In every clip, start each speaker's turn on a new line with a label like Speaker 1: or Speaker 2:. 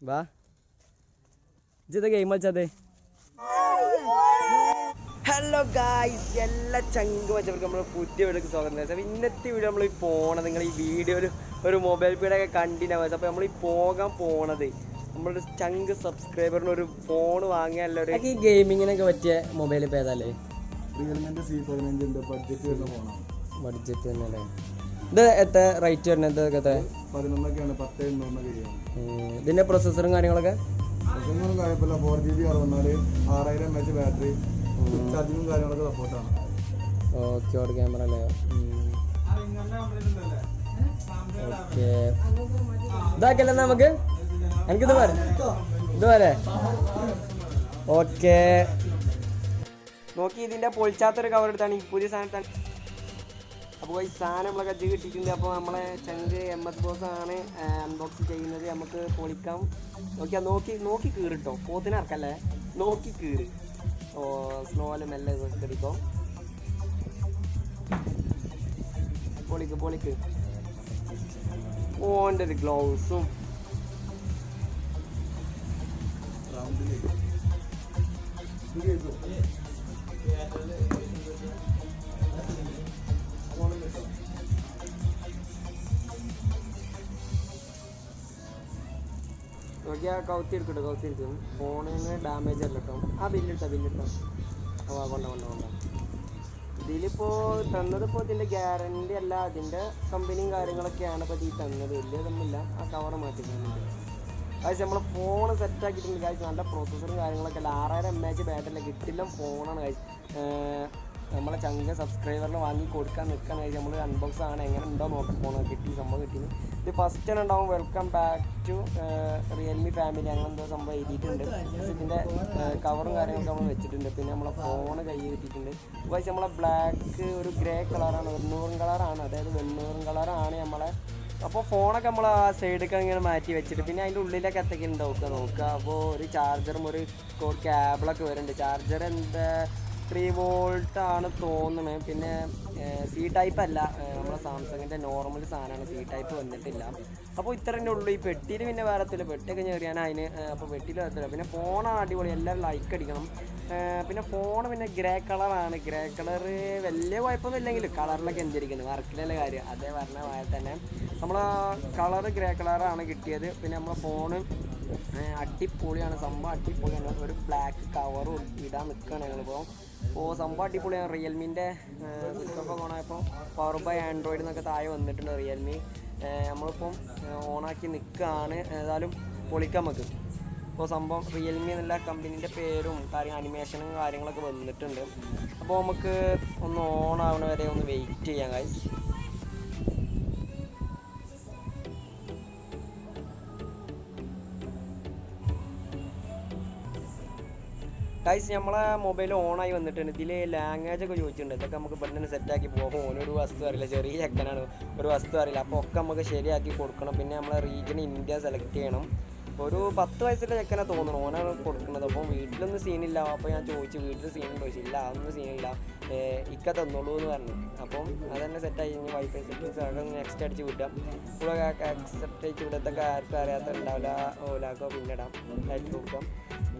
Speaker 1: വാ. ഇജത് ഗെയിം കളിച്ചത്? ഹലോ ഗായ്സ് എല്ലാ ചങ്ക് വെച്ചവർക്ക് നമ്മൾ പുതിയ വീഡിയോക്ക് സ്വാഗതം ചെയ്യാം അപ്പോൾ ഇന്നത്തെ വീഡിയോ നമ്മൾ ഈ പോണത് നിങ്ങൾ ഈ വീഡിയോ ഒരു മൊബൈൽ ഫീഡൊക്കെ കണ്ടിന്യൂസ് അപ്പോൾ നമ്മൾ ഈ പോകാൻ പോണത് നമ്മളൊരു ചങ്ക് സബ്സ്ക്രൈബറിന് ഒരു ഫോൺ വാങ്ങിയല്ല ഒരു ഈ ഗെയിമിങ്ങിനൊക്കെ പറ്റിയ മൊബൈൽ ഇപ്പോൾ ഏതല്ലേ
Speaker 2: സി പതിനഞ്ചിന്റെ ബഡ്ജറ്റ് വരുന്ന ഫോണാണ്
Speaker 1: ബഡ്ജറ്റ് തന്നെ അല്ലേ ഇത് എത്ര റേറ്റ് വരുന്നത് ഇതൊക്കെ? എത്ര
Speaker 2: പതിനൊന്നൊക്കെയാണ് പത്ത് എണ്ണൂറിനൊക്കെ ചെയ്യാം
Speaker 1: ഇതിന്റെ പ്രോസസ്സറും കാര്യങ്ങളൊക്കെ?
Speaker 2: അതൊന്നും കുഴപ്പമില്ല ഫോർ ജി ബി അറുപത്തിനാല് ആറായിരം എം എച്ച് ബാറ്ററി ചാർജിങ്ങും കാര്യങ്ങളൊക്കെ സപ്പോർട്ടാണ്
Speaker 1: ഓക്കെ ഓട് ക്യാമറ അല്ലേ? ഓക്കെ ഇതാക്കല്ലേ നമുക്ക്? എനിക്കിത് പോരെ ഇത് പോരെ ഓക്കെ നോക്കി ഇതിന്റെ പൊളിച്ചാത്തൊരു കവർ എടുത്താണ് ഈ പുതിയ സാധനത്താണ് അപ്പോൾ ഈ സാധനം നമ്മളെ കജ്ജ് കിട്ടിയിട്ടുണ്ട്. അപ്പോൾ നമ്മളെ ചങ്ക് എം എസ് ബോസ് ആണ് അൺബോക്സ് ചെയ്യുന്നത്. നമുക്ക് പൊളിക്കാം. നോക്കിയാ നോക്കി നോക്കി കീറിട്ടോ പോത്തിന് ഇറക്കല്ലേ? നോക്കി കീറ്. ഓ സ്ലോൽ മെല്ലെ കടിക്കോ പൊളിക്ക് പൊളിക്ക്. ഓന്റെ ഒരു ഗ്ലൗസും. നോക്കിയാ കൗത്തി എടുക്കട്ടോ കൗത്തി എടുക്കും ഫോണിന് ഡാമേജ് അല്ല കേട്ടോ ആ ബില്ലിട്ടോ ബില്ലിട്ടോ. ഓ കൊണ്ട കൊണ്ട കൊണ്ട. ഇതിലിപ്പോ തന്നത് ഇപ്പോൾ ഇതിന്റെ ഗ്യാരണ്ടി അല്ല അതിന്റെ കമ്പനിയും കാര്യങ്ങളൊക്കെയാണ് ഇപ്പോൾ ഈ തന്നത്. വലിയ തമ്മില്ല ആ കവർ മാറ്റിക്കുന്നുണ്ട് കാശ് നമ്മളെ ഫോൺ സെറ്റ് ആക്കിയിട്ടുണ്ട് കാശ് നല്ല പ്രോസസ്സറും കാര്യങ്ങളൊക്കെ അല്ല. ആറായിരം എം എച്ച് ബാറ്ററി കിട്ടില്ല ഫോണാണ് കാശ് നമ്മളെ ചങ്ങ സബ്സ്ക്രൈബറിന് വാങ്ങി കൊടുക്കാൻ നിൽക്കാൻ കാശ് നമ്മൾ അൺബോക്സ് ആണ് എങ്ങനെ ഉണ്ടോ നോക്കി പോകണം കിട്ടി സംഭവം കിട്ടി ഇത് ഫസ്റ്റ് തന്നെ ഉണ്ടാവും. Welcome back to Realme family അങ്ങനെ എന്തോ സംഭവം എഴുതിയിട്ടുണ്ട്. ഇതിന്റെ കവറും കാര്യങ്ങളൊക്കെ നമ്മൾ വെച്ചിട്ടുണ്ട്. പിന്നെ നമ്മളെ ഫോണ് കൈ കിട്ടിയിട്ടുണ്ട്. പക്ഷേ നമ്മളെ ബ്ലാക്ക് ഒരു ഗ്രേ കളറാണ് വെണ്ണൂറും കളറാണ് അതായത് വെണ്ണൂറും കളറാണ് നമ്മളെ. അപ്പോൾ ഫോണൊക്കെ നമ്മൾ ആ സൈഡൊക്കെ ഇങ്ങനെ മാറ്റി വെച്ചിട്ട് പിന്നെ അതിന്റെ ഉള്ളിലൊക്കെ എന്തൊക്കെ ഉണ്ടാവുക നോക്കുക അപ്പോൾ ഒരു ചാർജറും ഒരു കേബിളൊക്കെ വരുന്നുണ്ട്. ചാർജർ എന്താ ത്രീ വോൾട്ട് ആണ് തോന്നുന്നത്. പിന്നെ സി ടൈപ്പ് അല്ല. നമ്മുടെ സാംസങ്ങിന്റെ നോർമൽ സാധനമാണ്. സി ടൈപ്പ് വന്നിട്ടില്ല. അപ്പോൾ ഇത്രന്റെ ഉള്ളൂ. ഈ പെട്ടിയിൽ പിന്നെ വേറെ എത്തില്ല പെട്ടിയൊക്കെ ചെറിയാൻ അതിന് അപ്പോൾ പെട്ടിയിൽ വരത്തില്ല പിന്നെ ഫോണാണ് അടിപൊളി. എല്ലാവരും ലൈക്ക് അടിക്കണം. പിന്നെ ഫോൺ പിന്നെ ഗ്രേ കളറാണ് ഗ്രേ കളർ വലിയ കുഴപ്പമൊന്നും ഇല്ലെങ്കിലും കളറിലൊക്കെ എന്തിരിക്കുന്നത് വർക്കിലുള്ള കാര്യം. അതേ പറഞ്ഞ തന്നെ നമ്മൾ കളർ ഗ്രേ കളറാണ് കിട്ടിയത്. പിന്നെ നമ്മൾ ഫോണ് അടിപൊളിയാണ്. സംഭവം അടിപൊളിയാണ്. ഒരു ബ്ലാക്ക് കവറും ഇടാൻ നിൽക്കുകയാണ് ഞങ്ങളിപ്പോൾ അപ്പോൾ സംഭവം അടിപൊളിയാണ്. റിയൽമിന്റെ സ്വിച്ചൊക്കെ ഓണായപ്പോൾ പവർ ബൈ ആൻഡ്രോയിഡ് എന്നൊക്കെ താഴെ വന്നിട്ടുണ്ട് റിയൽമി നമ്മളിപ്പം ഓണാക്കി നിൽക്കുകയാണ് ഏതായാലും പൊളിക്കാൻ നമുക്ക്. ഇപ്പോൾ സംഭവം റിയൽമി എന്നുള്ള കമ്പനീന്റെ പേരും കാര്യം അനിമേഷനും കാര്യങ്ങളൊക്കെ വന്നിട്ടുണ്ട്. അപ്പോൾ നമുക്ക് ഒന്ന് ഓൺ ആവണ വരെ ഒന്ന് വെയിറ്റ് ചെയ്യാം കാര്യം ഗൈസ് നമ്മളെ മൊബൈൽ ഓണായി വന്നിട്ടുണ്ട്. ഇതിൽ ലാംഗ്വേജ് ഒക്കെ ചോദിച്ചിട്ടുണ്ട്. ഇതൊക്കെ നമുക്ക് പെട്ടെന്ന് സെറ്റാക്കി പോകും ഓനൊരു വസ്തു അറിയില്ല. ചെറിയ ചെക്കനാണ്. ഒരു വസ്തു അറിയില്ല. അപ്പോൾ ഒക്കെ നമുക്ക് ശരിയാക്കി കൊടുക്കണം. പിന്നെ നമ്മളെ റീജിയൻ ഇന്ത്യ സെലക്ട് ചെയ്യണം. ഒരു പത്ത് വയസ്സിലെ ചെക്കനെ തോന്നുന്നു. ഓനാണ് കൊടുക്കുന്നത്. അപ്പം വീട്ടിലൊന്നും സീനില്ല അപ്പോൾ ഞാൻ ചോദിച്ചു വീട്ടിൽ സീൻ ചോദിച്ചു ഇല്ല അതൊന്നും സീനില്ല ഇക്ക തന്നോളൂ എന്ന് പറഞ്ഞു. അപ്പം അതന്നെ സെറ്റായി കഴിഞ്ഞ് വൈഫൈ സെറ്റിങ്സ് അവിടെ നെക്സ്റ്റ് അടിച്ച് വിട്ടാം ഇവിടെ അക്സെപ്റ്റ് അടിച്ച് വിടത്തൊക്കെ ആർക്കും അറിയാത്ത ഉണ്ടാവില്ല ഓലാക്കോ പിന്നിടാം. ലൈറ്റ് കൊടുക്കാം.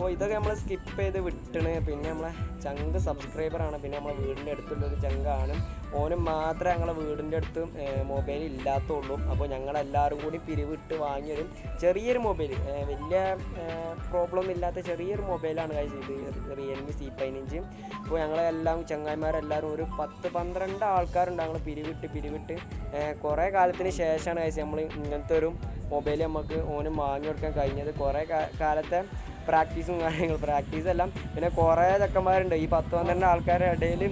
Speaker 1: അപ്പോൾ ഇതൊക്കെ നമ്മൾ സ്കിപ്പ് ചെയ്ത് വിട്ടണ്. പിന്നെ നമ്മളെ ചങ്ക് സബ്സ്ക്രൈബറാണ് പിന്നെ നമ്മളെ വീടിന്റെ അടുത്തുള്ളൊരു ചങ്കാണ്. ഓനും മാത്രമേ ഞങ്ങളെ വീടിന്റെ അടുത്ത് മൊബൈൽ ഇല്ലാത്തുള്ളൂ. അപ്പോൾ ഞങ്ങളെല്ലാവരും കൂടി പിരിവിട്ട് വാങ്ങിയൊരു ചെറിയൊരു മൊബൈൽ വലിയ പ്രോബ്ലം ഇല്ലാത്ത ചെറിയൊരു മൊബൈലാണ് കഴിച്ചത് റിയൽമി സി പതിനഞ്ച്. അപ്പോൾ ഞങ്ങളെല്ലാം ചങ്ങായിമാരെല്ലാവരും ഒരു പത്ത് പന്ത്രണ്ട് ആൾക്കാരുണ്ട് ഞങ്ങൾ പിരിവിട്ട് പിരിവിട്ട്. കുറേ കാലത്തിന് ശേഷമാണ് കഴിച്ചത് നമ്മൾ ഇങ്ങനത്തെ ഒരു മൊബൈൽ നമുക്ക് ഓനും വാങ്ങി കൊടുക്കാൻ കഴിഞ്ഞത്. കുറേ കാലത്തെ പ്രാക്ടീസും കാര്യങ്ങൾ പ്രാക്ടീസ് എല്ലാം. പിന്നെ കുറേ ചെക്കന്മാരുണ്ട്. ഈ പത്ത് പന്ത്രണ്ട് ആൾക്കാരുടെ ഇടയിൽ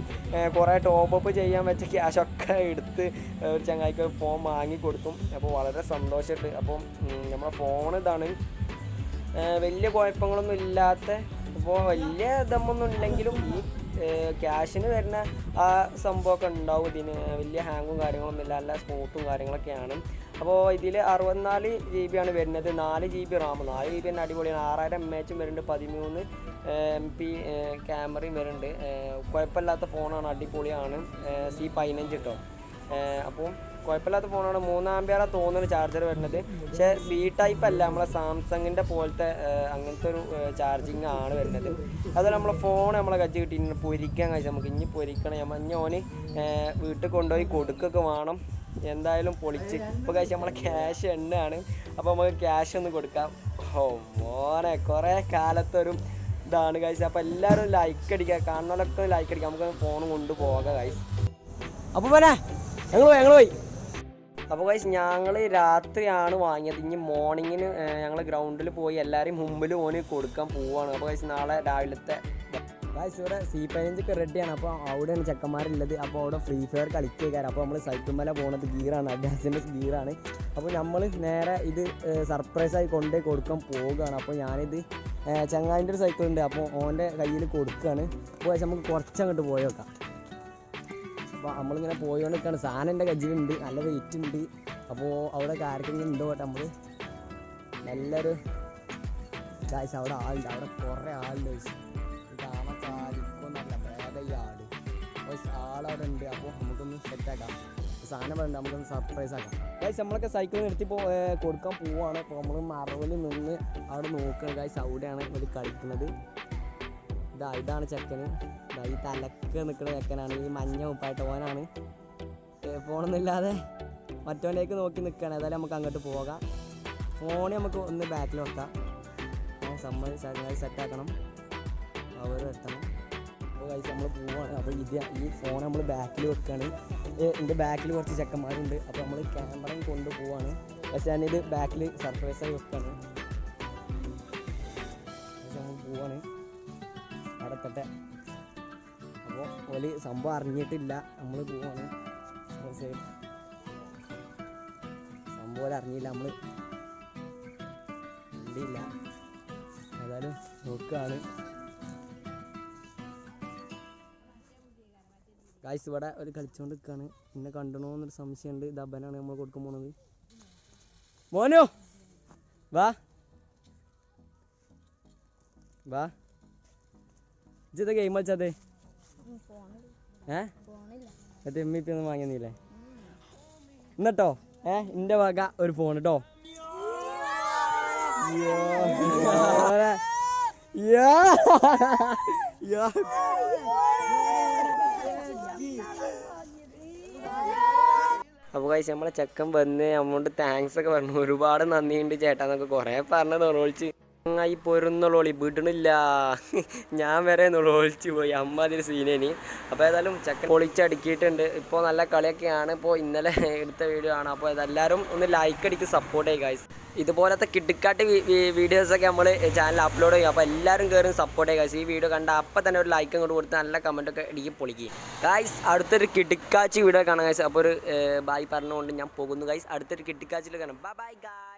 Speaker 1: കുറേ ടോപ്പ് അപ്പ് ചെയ്യാൻ വെച്ച ക്യാഷൊക്കെ എടുത്ത് ഒരു ചങ്ങായിക്ക് ഫോൺ വാങ്ങി അപ്പോൾ വളരെ സന്തോഷമുണ്ട് അപ്പം നമ്മുടെ ഫോൺ ഇതാണ്. വലിയ കുഴപ്പങ്ങളൊന്നും ഇല്ലാത്ത അപ്പോൾ വലിയ ദമ്മൊന്നും ഉണ്ടെങ്കിലും ഈ ക്യാഷിന് വരുന്ന ആ സംഭവമൊക്കെ ഉണ്ടാവും ഇതിന്. വലിയ ഹാങ്ങും കാര്യങ്ങളൊന്നും ഇല്ല. നല്ല സ്മൂത്തും കാര്യങ്ങളൊക്കെയാണ്. അപ്പോൾ ഇതിൽ അറുപത്തിനാല് ജി ബി ആണ് വരുന്നത്. നാല് ജി ബി റാം. നാല് ജി ബി തന്നെ അടിപൊളിയാണ്. ആറായിരം എം എച്ചും വരുന്നുണ്ട്. പതിമൂന്ന് എം പി ക്യാമറയും വരുന്നുണ്ട്. കുഴപ്പമില്ലാത്ത ഫോണാണ് അടിപൊളിയാണ്. സി പതിനഞ്ച് കേട്ടോ അപ്പോൾ കുഴപ്പമില്ലാത്ത ഫോണാണ്. മൂന്ന് തോന്നുന്ന ചാർജർ വരുന്നത്. പക്ഷേ സി ടൈപ്പ് അല്ല നമ്മളെ സാംസങ്ങിന്റെ പോലത്തെ അങ്ങനത്തെ ഒരു ചാർജിങ് ആണ് വരുന്നത്. അതുപോലെ നമ്മളെ ഫോൺ നമ്മളെ കജ്ജ് കിട്ടിയിട്ടുണ്ട്. പൊരിക്കാൻ കഴിച്ചാൽ നമുക്ക്. ഇനി പൊരിക്കണം നമ്മൾ ഇനി ഓന് വീട്ടിൽ കൊണ്ടുപോയി കൊടുക്കൊക്കെ വേണം. എന്തായാലും പൊളിച്ച്. ഇപ്പോൾ കഴിച്ച് നമ്മളെ ക്യാഷ് എണ്ണയാണ്. അപ്പോൾ നമുക്ക് ക്യാഷ് ഒന്ന് കൊടുക്കാം. ഓ മോനെ കുറേ കാലത്തൊരു ഇതാണ് കഴിച്ചത് അപ്പോൾ എല്ലാവരും ലൈക്ക് അടിക്കുക കാണുന്നവരൊക്കെ ലൈക്ക് അടിക്കുക നമുക്ക് ഫോൺ കൊണ്ടുപോകാം കഴിച്ച് അപ്പോൾ പോരാ ഞങ്ങൾ പോയി ഞങ്ങൾ പോയി. അപ്പോൾ കഴിച്ച് ഞങ്ങൾ രാത്രിയാണ് വാങ്ങിയത്. ഇനി മോർണിംഗിന് ഞങ്ങൾ ഗ്രൗണ്ടിൽ പോയി എല്ലാവരെയും മുമ്പിൽ ഓന് കൊടുക്കാൻ പോവാണ്. അപ്പോൾ കഴിച്ച് നാളെ രാവിലത്തെ ഗൈസ് ഇവിടെ സി പതിനഞ്ചൊക്കെ റെഡിയാണ് അപ്പോൾ അവിടെയാണ് ചെക്കന്മാരുള്ളത്. അപ്പോൾ അവിടെ ഫ്രീ ഫയർ കളിക്കുകയാണ് അപ്പോൾ നമ്മൾ സൈക്കിൾ മേലെ പോകുന്നത് ഗീറാണ്. അഡ്വാൻസിന്റെ ഗീറാണ്. അപ്പോൾ നമ്മൾ നേരെ ഇത് സർപ്രൈസായി കൊണ്ടേ കൊടുക്കാൻ പോവുകയാണ്. അപ്പോൾ ഞാനിത് ചങ്ങാതിന്റെ ഒരു സൈക്കിൾ ഉണ്ട്. അപ്പോൾ ഓന്റെ കയ്യിൽ കൊടുക്കുകയാണ് അപ്പോൾ നമുക്ക് കുറച്ചങ്ങോട്ട് പോയി നോക്കാം. അപ്പോൾ നമ്മളിങ്ങനെ പോയോണ്ട് നിൽക്കുകയാണ് സാധനം എന്റെ കജിലുണ്ട് നല്ല വെയിറ്റ് ഉണ്ട്. അപ്പോൾ അവിടെ ആർക്കെങ്കിലും ഉണ്ടോ കേട്ടോ നമ്മൾ നല്ലൊരു ഗായ്സ് അവിടെ ആളുണ്ട്. അവിടെ കുറേ ആളുണ്ട്. കാണാൻ സാധിക്കുമെന്നല്ല വേറെ ഈ ആൾ ആളവിടെ ഉണ്ട്. അപ്പോൾ നമുക്കൊന്ന് സെറ്റാക്കാം സാധനം വേണ്ട നമുക്കൊന്ന് സർപ്രൈസ് ആക്കാം. ഗൈസ് നമ്മളൊക്കെ സൈക്കിൾ നിർത്തി പോ കൊടുക്കാൻ പോവാണ്. അപ്പോൾ നമ്മൾ മറവിൽ നിന്ന് അവിടെ നോക്കണം. ഗൈസ് അവിടെയാണ് ഇവർ കളിക്കുന്നത്. ഇതാ ഇതാണ് ചെക്കന്. ഇതാ ഈ തലക്ക് നിൽക്കുന്ന ചെക്കനാണ്. ഈ മഞ്ഞ ഉപ്പായിട്ട് ഓനാണ്. ഫോണൊന്നുമില്ലാതെ മറ്റവനിലേക്ക് നോക്കി നിൽക്കുകയാണ് ഏതായാലും നമുക്ക് അങ്ങോട്ട് പോകാം. ഫോൺ നമുക്ക് ഒന്ന് ബാക്കിൽ വെക്കാം. സമ്മതി സെറ്റാക്കണം അവർ എത്തണം. അപ്പോൾ കഴിച്ച് നമ്മൾ പോവാണ്. അപ്പോൾ ഇത് ഈ ഫോൺ നമ്മൾ ബാക്കിൽ വെക്കുകയാണ് എന്റെ ബാക്കിൽ കുറച്ച് ചെക്കന്മാരുണ്ട്. അപ്പോൾ നമ്മൾ ക്യാമറയും കൊണ്ടുപോവാണ് പക്ഷേ ഞാനിത് ബാക്കിൽ സർപ്രൈസായി വെക്കുകയാണ് എത്തട്ടെ അപ്പോൾ ഓൽ സംഭവം അറിഞ്ഞിട്ടില്ല. നമ്മൾ പോവാണ്. സംഭവം ഓല അറിഞ്ഞില്ല. നമ്മൾ ഇല്ല ഏതായാലും നോക്കുകയാണ് ഗായ്സ് ഇവിടെ ഒരു കളിച്ചുകൊണ്ട് നിൽക്കുകയാണ് എന്നെ കണ്ടണോ എന്നൊരു സംശയമുണ്ട് ഇത് നമ്മൾ കൊടുക്കാൻ പോണത്. മോനോ വാ. വാ. ഇജ്ജത് ഗെയിം കളിച്ചത്? ഏ? എന്നിട്ട് എമ്മി ഇപ്പം ഒന്നും വാങ്ങിയെന്നില്ലേ എന്നിട്ടോ ഏ എന്റെ വക ഒരു ഫോൺ കേട്ടോ അപ്പോൾ കഴിച്ച് നമ്മളെ ചെക്കൻ വന്ന് നമ്മോട് താങ്ക്സ് ഒക്കെ പറഞ്ഞു. ഒരുപാട് നന്ദിയുണ്ട് ചേട്ടാ ചേട്ടാന്നൊക്കെ കുറേ പറഞ്ഞത് നുളോളിച്ച് ഈ പൊരുന്നുള്ളോളി വിടണില്ല. ഞാൻ വരെ ഒളിച്ചു പോയി. അമ്മ അതിൽ സീനേനി അപ്പോൾ ഏതായാലും പൊളിച്ച് പൊളിച്ചടുക്കിയിട്ടുണ്ട് ഇപ്പോൾ നല്ല കളിയൊക്കെയാണ്. ഇപ്പോൾ ഇന്നലെ എടുത്ത വീഡിയോ ആണ്. അപ്പോൾ ഇതെല്ലാവരും ഒന്ന് ലൈക്ക് അടിക്ക് സപ്പോർട്ട് ചെയ്യുക ഗൈസ് ഇതുപോലത്തെ കിടുക്കാട്ട് വീഡിയോസൊക്കെ നമ്മൾ ചാനൽ അപ്ലോഡ് ചെയ്യും. അപ്പോൾ എല്ലാവരും കയറി സപ്പോർട്ട് ചെയ്യുക ഈ വീഡിയോ കണ്ട അപ്പം തന്നെ ഒരു ലൈക്ക് അങ്ങോട്ട് കൊടുത്ത് നല്ല കമന്റൊക്കെ ഇടിക്കി പൊളിക്കുക ഗൈസ് അടുത്തൊരു കിടുക്കാച്ചി വീഡിയോ കാണാം ഗൈസ് അപ്പോൾ ഒരു ബായ് പറഞ്ഞുകൊണ്ട് ഞാൻ പോകുന്നു ഗൈസ് അടുത്തൊരു കിടുക്കാച്ചിൽ കാണാം. Bye bye guys